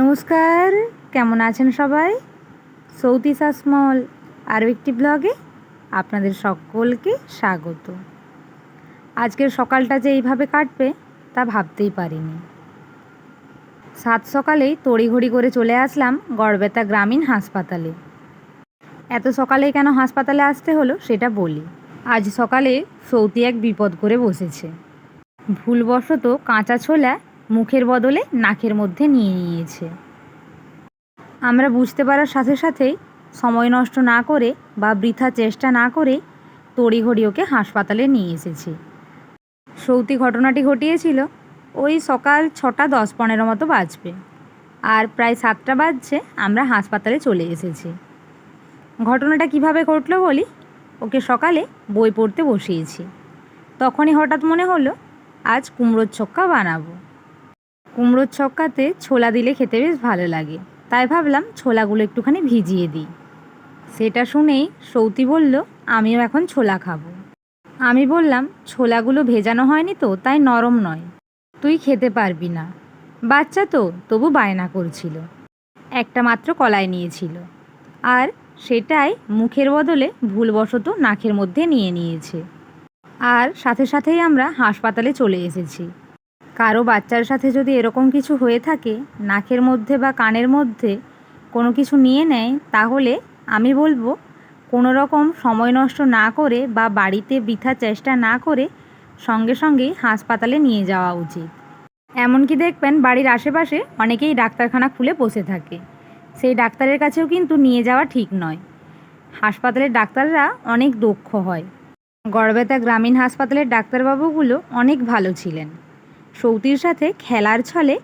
নমস্কার, কেমন আছেন সবাই? সৌতি সাসমল আরও একটি ব্লগে আপনাদের সকলকে স্বাগত। আজকের সকালটা যে এইভাবে কাটবে তা ভাবতেই পারিনি। সাত সকালেই তড়িঘড়ি করে চলে আসলাম গড়বেতা গ্রামীণ হাসপাতালে। এত সকালে কেন হাসপাতালে আসতে হলো সেটা বলি। আজ সকালে সৌতি এক বিপদ করে বসেছে। ভুলবশত কাঁচা ছোলা মুখের বদলে নাকের মধ্যে নিয়ে নিয়েছে। আমরা বুঝতে পারার সাথে সাথেই সময় নষ্ট না করে বা বৃথা চেষ্টা না করে তড়িঘড়ি ওকে হাসপাতালে নিয়ে এসেছি। সৌতি ঘটনাটি ঘটিয়েছিল ওই সকাল ছটা দশ পনেরো মতো বাজবে আর প্রায় সাতটা বাজছে আমরা হাসপাতালে চলে এসেছি। ঘটনাটা কীভাবে ঘটলো বলি ওকে সকালে বই পড়তে বসিয়েছি। তখনই হঠাৎ মনে হলো আজ কুমড়োর ছক্কা বানাবো। কুমড়োর ছক্কাতে ছোলা দিলে খেতে বেশ ভালো লাগে। তাই ভাবলাম ছোলাগুলো একটুখানি ভিজিয়ে দিই। সেটা শুনেই সৌতি বলল, আমিও এখন ছোলা খাব। আমি বললাম, ছোলাগুলো ভেজানো হয়নি তো, তাই নরম নয়। তুই খেতে পারবি না। বাচ্চা তো, তবু বায়না করছিল। একটা মাত্র কলাই নিয়েছিল। আর সেটাই মুখের বদলে ভুলবশত নাকের মধ্যে নিয়ে নিয়েছে। আর সাথে সাথেই আমরা হাসপাতালে চলে এসেছি। কারও বাচ্চার সাথে যদি এরকম কিছু হয়ে থাকে, নাকের মধ্যে বা কানের মধ্যে কোনো কিছু নিয়ে নেয়, তাহলে আমি বলব, কোনো রকম সময় নষ্ট না করে বা বাড়িতে বৃথা চেষ্টা না করে সঙ্গে সঙ্গেই হাসপাতালে নিয়ে যাওয়া উচিত। এমনকি দেখবেন, বাড়ির আশেপাশে অনেকেই ডাক্তারখানা খুলে বসে থাকে। সেই ডাক্তারের কাছেও কিন্তু নিয়ে যাওয়া ঠিক নয়। হাসপাতালের ডাক্তাররা অনেক দক্ষ হয়। গড়বেতা গ্রামীণ হাসপাতালের ডাক্তারবাবুগুলো অনেক ভালো ছিলেন। সৌতির সাথে খেলার ছলে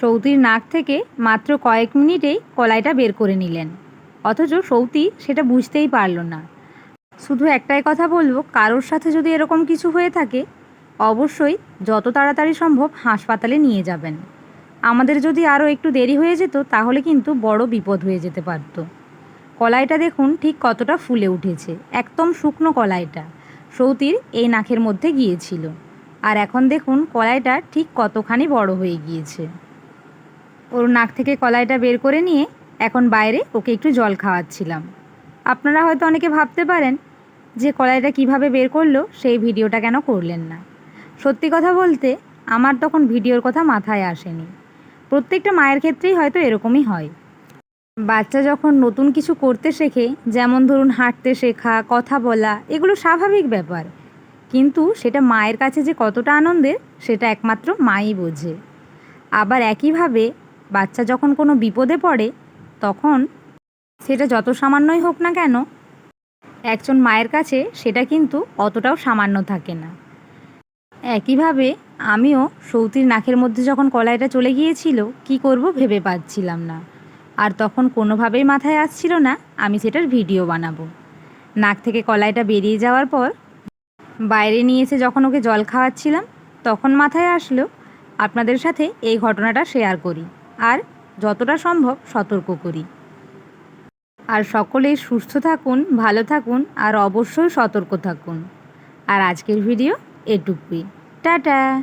সৌতির নাক থেকে মাত্র কয়েক মিনিটেই কলাইটা বের করে নিলেন। অথচ সৌতি সেটা বুঝতেই পারল না। শুধু একটাই কথা বলব, কারোর সাথে যদি এরকম কিছু হয়ে থাকে, অবশ্যই যত তাড়াতাড়ি সম্ভব হাসপাতালে নিয়ে যাবেন। আমাদের যদি আরও একটু দেরি হয়ে যেত, তাহলে কিন্তু বড় বিপদ হয়ে যেতে পারতো। কলাইটা দেখুন ঠিক কতটা ফুলে উঠেছে, একদম শুকনো কলাইটা। সৌতির এই নাকের মধ্যে গিয়েছিল। আর এখন দেখুন কলাইটা ঠিক কতখানি বড় হয়ে গিয়েছে। ওর নাক থেকে কলাইটা বের করে নিয়ে এখন বাইরে ওকে একটু জল খাওয়াচ্ছিলাম। আপনারা হয়তো অনেকে ভাবতে পারেন যে কলাইটা কীভাবে বের করল, সেই ভিডিওটা কেন করলেন না। সত্যি কথা বলতে আমার তখন ভিডিওর কথা মাথায় আসেনি। প্রত্যেকটা মায়ের ক্ষেত্রেই হয়তো এরকমই হয়। বাচ্চা যখন নতুন কিছু করতে শেখে, যেমন ধরুন হাঁটতে শেখা, কথা বলা, এগুলো স্বাভাবিক ব্যাপার। কিন্তু সেটা মায়ের কাছে যে কতটা আনন্দের, সেটা একমাত্র মাই বোঝে। আবার একইভাবে বাচ্চা যখন কোনো বিপদে পড়ে, তখন সেটা যত সামান্যই হোক না কেন, একজন মায়ের কাছে সেটা কিন্তু অতটাও সামান্য থাকে না। একইভাবে আমিও সৌতির নাকের মধ্যে যখন কলাইটা চলে গিয়েছিল, কি করব ভেবে পাচ্ছিলাম না। আর তখন কোনোভাবেই মাথায় আসছিল না, আমি সেটার ভিডিও বানাবো। নাক থেকে কলাইটা বেরিয়ে যাওয়ার পর বাইরে নিয়ে এসে যখন ওকে জল খাওয়াচ্ছিলাম, তখন মাথায় আসলো, আপনাদের সাথে এই ঘটনাটা শেয়ার করি আর যতটা সম্ভব সতর্ক করি। আর সকলে সুস্থ থাকুন, ভালো থাকুন আর অবশ্যই সতর্ক থাকুন। আর আজকের ভিডিও এটুকুই। টাটা!